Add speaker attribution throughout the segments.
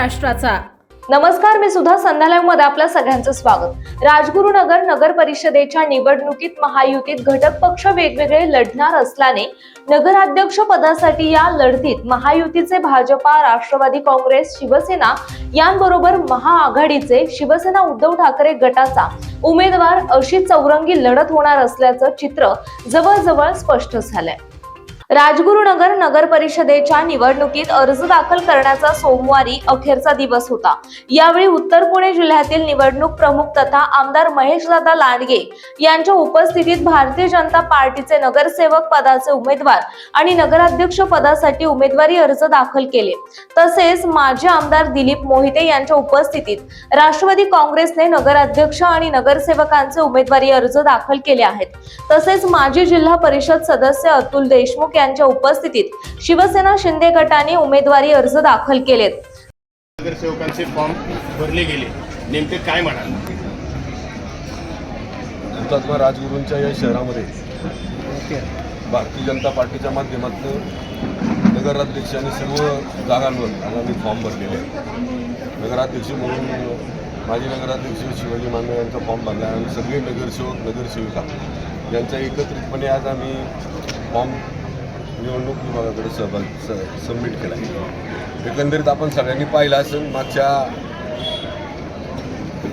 Speaker 1: राष्ट्राचा
Speaker 2: नमस्कार मी सुद्धा संध्यालयमध्ये आपलं सगळ्यांचं स्वागत. राजगुरुनगर नगर परिषदेच्या निवडणुकीत महायुतीत घटक पक्ष वेगवेगळे लढणार असल्याने नगराध्यक्ष पदासाठी या लढतीत महायुतीचे भाजपा राष्ट्रवादी काँग्रेस शिवसेना यांबरोबर महाआघाडीचे शिवसेना उद्धव ठाकरे गटाचा उमेदवार अशी चौरंगी लढत होणार असल्याचं चित्र जवळजवळ स्पष्ट झालंय. राजगुरुनगर नगर परिषदेच्या निवडणुकीत अर्ज दाखल करण्याचा सोमवारी अखेरचा दिवस होता. यावेळी उत्तर पुणे जिल्ह्यातील निवडणूक प्रमुख तथा आमदार महेशदादा लांडगे यांच्या उपस्थितीत भारतीय जनता पार्टीचे नगरसेवक पदाचे उमेदवार आणि नगराध्यक्ष पदासाठी उमेदवारी अर्ज दाखल केले. तसेच माजी आमदार दिलीप मोहिते यांच्या उपस्थितीत राष्ट्रवादी काँग्रेसने नगराध्यक्ष आणि नगरसेवकांचे उमेदवारी अर्ज दाखल केले आहेत. तसेच माजी जिल्हा परिषद सदस्य अतुल देशमुख यांच्या उपस्थितीत शिवसेना शिंदे गटाने उमेदवारी अर्ज दाखल केलेत.
Speaker 3: नगरसेवकांचे फॉर्म भरले गेले. नेमके काय म्हणाल?
Speaker 4: हुतात्मा राजगुरूंच्या या शहरामध्ये भारतीय जनता पार्टीच्या माध्यमातून नगराध्यक्ष आणि सर्व जागांवर आता मी फॉर्म भरलेले आहे नगराध्यक्ष म्हणून माजी नगराध्यक्ष शिवाजी मांडवे यांचा फॉर्म भरला आहे. आणि सगळे नगरसेवक नगरसेविका यांचा एकत्रितपणे आज आम्ही फॉर्म निवडणूक विभागाकडे सहभाग स सबमिट केला आहे एकंदरीत आपण सगळ्यांनी पाहिलं असेल मागच्या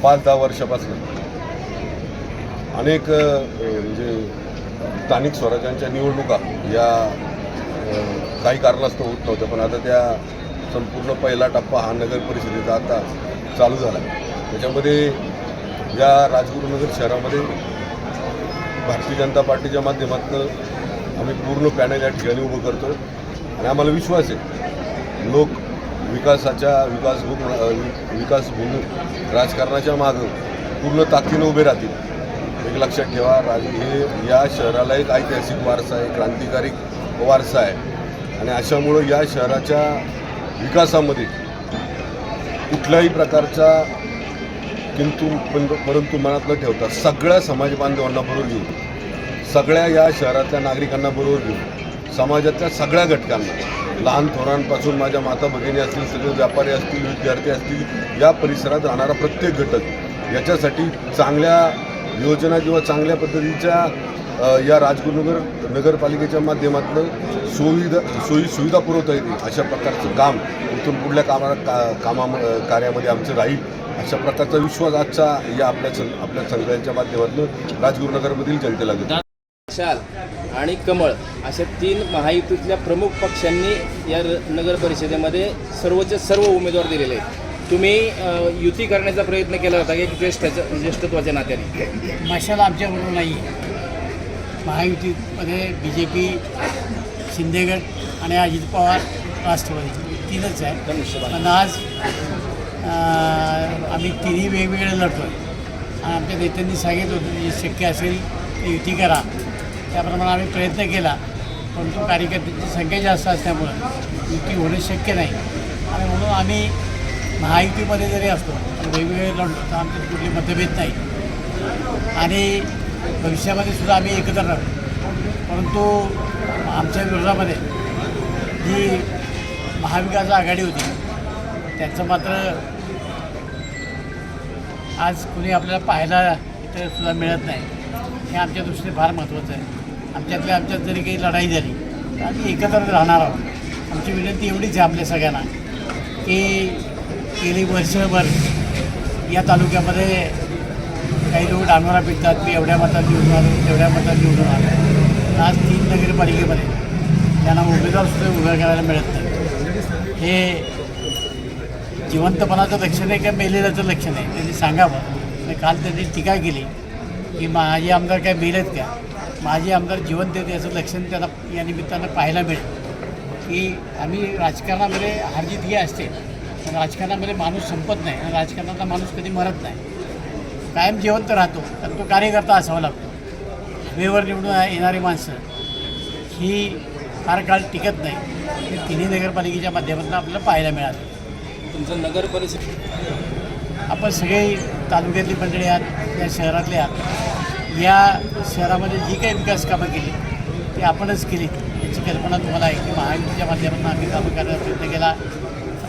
Speaker 4: पाच दहा वर्षापासून अनेक म्हणजे स्थानिक स्वराज्यांच्या निवडणुका या काही कारणास्तव होत नव्हत्या पण आता त्या संपूर्ण पहिला टप्पा हा नगर परिषदेचा आता चालू झाला आहे त्याच्यामध्ये या राजगुरुनगर शहरामध्ये भारतीय जनता पार्टीच्या माध्यमातून आम्ही पूर्ण पॅनल या ठिकाणी उभं करतो आणि आम्हाला विश्वास आहे लोक विकासाच्या विकास विकासभूमी राजकारणाच्या मागं पूर्ण ताकदीनं उभे राहतील. एक लक्षात ठेवा राज हे या शहराला एक ऐतिहासिक वारसा आहे क्रांतिकारी वारसा आहे. आणि अशामुळं या शहराच्या विकासामध्ये कुठल्याही प्रकारचा किंतु परंतु मनात न ठेवता सगळ्या समाज बांधवांना बरोबर घेऊन सगळ्या या शहरातल्या नागरिकांना बरोबर घेऊन समाजातल्या सगळ्या घटकांना. लहान थोरांपासून माझ्या माता भगिनी असतील सगळे व्यापारी असतील विद्यार्थी असतील या परिसरात राहणारा प्रत्येक घटक याच्यासाठी चांगल्या योजना किंवा चांगल्या पद्धतीच्या या राजगुरुनगर नगरपालिकेच्या माध्यमातून सुविधा सोयी सुविधा पुरवता येतील अशा प्रकारचं काम इथून पुढल्या कामा का कामा कार्यामध्ये आमचं राहील अशा प्रकारचा विश्वास आजचा या आपल्या सं आपल्या संघाच्या माध्यमातून राजगुरुनगरमधील जनतेला देतो.
Speaker 5: शाल आणि कमळ अशा तीन महायुतीतल्या प्रमुख पक्षांनी या नगर परिषदेमध्ये सर्वचे सर्व उमेदवार दिलेले आहेत. तुम्ही युती करण्याचा प्रयत्न केला होता की एक ज्येष्ठाच्या ज्येष्ठत्वाच्या नात्याने?
Speaker 6: मशाल आमच्याबरोबर नाही. आहे महायुतीमध्ये बी जे पी शिंदेगड आणि अजित पवार राष्ट्रवादी. तीनच आहे. पण आज अं, आम्ही तिन्ही वेगवेगळे लढतो आणि आमच्या नेत्यांनी सांगितलं होतं शक्य असेल युती करा. त्याप्रमाणे आम्ही प्रयत्न केला परंतु कार्यकर्त्यांची संख्या जास्त असल्यामुळं युती होणं शक्य नाही. आणि म्हणून आम्ही महायुतीमध्ये जरी असतो तर वेगवेगळे लढतो तर आमचे कुठले मतभेद नाही. आणि भविष्यामध्ये सुद्धा आम्ही एकत्र राहू. परंतु आमच्या विरोधामध्ये जी महाविकास आघाडी होती त्याचं मात्र आज कुणी आपल्याला पाहायला इथं सुद्धा मिळत नाही. हे आमच्या दृष्टीने फार महत्त्वाचं आहे. आमच्यातल्या आमच्यात जरी काही लढाई झाली तर आम्ही एकत्र राहणार आहोत. आमची विनंती एवढीच आहे आपल्या सगळ्यांना की गेली वर्षभर या तालुक्यामध्ये काही लोक डांगोरा पिकतात मी एवढ्या मतात निवडून आलो तेवढ्या मतात निवडून आलो आज तीन नगरपालिकेमध्ये त्यांना उमेदवारसुद्धा उभं करायला मिळत नाही. हे जिवंतपणाचं लक्षण आहे का मेलेल्याचं लक्षण आहे? त्यांनी सांगावं. काल त्यांनी टीका केली की माझे आमदार काय मेलेत का? माझे आमदार जिवंत आहेत याचं लक्षण त्यांना या निमित्तानं पाहायला मिळेल. की आम्ही राजकारणामध्ये हारजीत ही असते. पण राजकारणामध्ये माणूस संपत नाही आणि राजकारणातला माणूस कधी मरत नाही. कायम जिवंत राहतो कारण तो कार्यकर्ता असावा लागतो. हवेवर निवडून येणारी माणसं ही फार काळ टिकत नाही. हे तिन्ही नगरपालिकेच्या माध्यमातून आपल्याला पाहायला मिळालं.
Speaker 5: तुमचं नगर परिषद
Speaker 6: आपण सगळे तालुक्यातली मंडळी आहात. या शहरातल्या या शहरामध्ये जी काही विकास कामं केली ती आपणच केली. याची कल्पना तुम्हाला आहे की महायुतीच्या माध्यमातून आम्ही कामं करण्याचा प्रयत्न केला.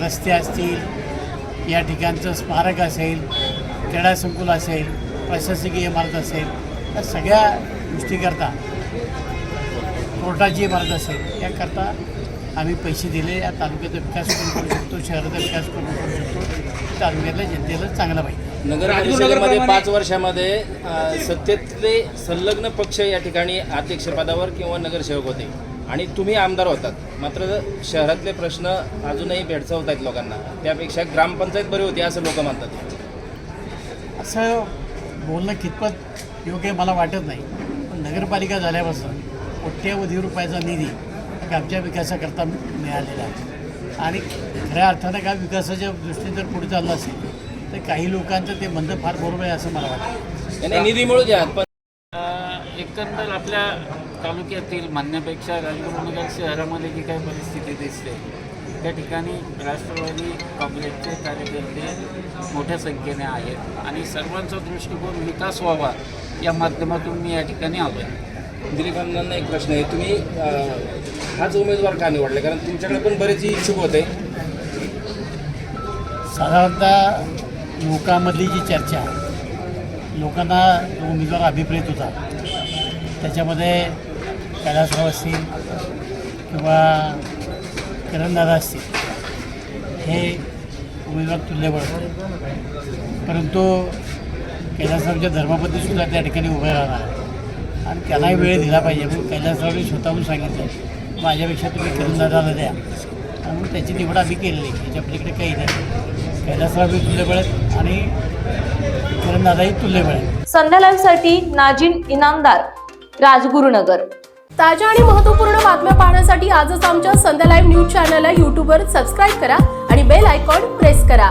Speaker 6: रस्ते असतील या ठिकाणचं स्मारक असेल क्रीडा संकुल असेल प्रशासकीय इमारत असेल या सगळ्या गोष्टीकरता कोर्टाची इमारत असेल याकरता आम्ही पैसे दिले या तालुक्याचा विकास करून करू शकतो शहराचा विकास करून करू शकतो तालुक्यातल्या जनतेला चांगला पाहिजे.
Speaker 5: नगर परिषदेमध्ये पाच वर्षामध्ये अ, सत्तेतले संलग्न पक्ष या ठिकाणी अध्यक्षपदावर किंवा नगरसेवक होते. आणि तुम्ही आमदार होतात. मात्र शहरातले प्रश्न अजूनही भेडसावत आहेत लोकांना. त्यापेक्षा ग्रामपंचायत बरी होती असं लोक म्हणतात.
Speaker 6: असं बोलणं कितपत योग्य मला वाटत नाही. पण नगरपालिका झाल्यापासून कोट्यवधी रुपयाचा निधी गावच्या विकासाकरता मिळालेला आहे. आणि खऱ्या अर्थानं काय विकासाच्या दृष्टीने जर पुढे चाललं असेल तर काही लोकांचं ते म्हणणं फार बरोबर आहे असं मला वाटतं.
Speaker 5: त्यांनी निधी मिळू द्या पण
Speaker 1: एकंदर आपल्या तालुक्यातील म्हणण्यापेक्षा राजगुरुनगर शहरामध्ये जी काही परिस्थिती दिसते त्या ठिकाणी राष्ट्रवादी काँग्रेसचे कार्यकर्ते मोठ्या संख्येने आहेत आणि सर्वांचा दृष्टिकोन विकास व्हावा या माध्यमातून मी या ठिकाणी आलो आहे
Speaker 5: दिलीप अण्णांना एक प्रश्न आहे. तुम्ही हाच उमेदवार का निवडले? कारण तुमच्याकडे पण बरेच इच्छुक होते.
Speaker 6: साधारणतः लोकांमधली जी चर्चा लोकांना जो उमेदवार अभिप्रेत होता त्याच्यामध्ये कैलासराव असतील किंवा किरणदादा असतील हे उमेदवार तुल्यबळ होते परंतु कैलासरावच्या धर्मपत्नीसुद्धा त्या ठिकाणी उभे राहणार. आणि त्यांनाही वेळ दिला पाहिजे. म्हणून कैलासरावने स्वतःहून सांगितलं माझ्यापेक्षा तुम्ही किरणदादाला द्या. आणि त्याची निवड आम्ही केलेली त्याच्या पलीकडे काही नाही. कैलासरावही तुल्यबळ आहेत आणि किरणदादाही तुल्यबळ आहेत
Speaker 2: संध्या लाईव्हसाठी नाजिन इनामदार राजगुरुनगर.
Speaker 7: ताज्या आणि महत्त्वपूर्ण बातम्या पाहण्यासाठी आजच आमच्या संध्या लाईव्ह न्यूज चॅनलला यूट्यूबवर सबस्क्राईब करा आणि बेल आयकॉन प्रेस करा.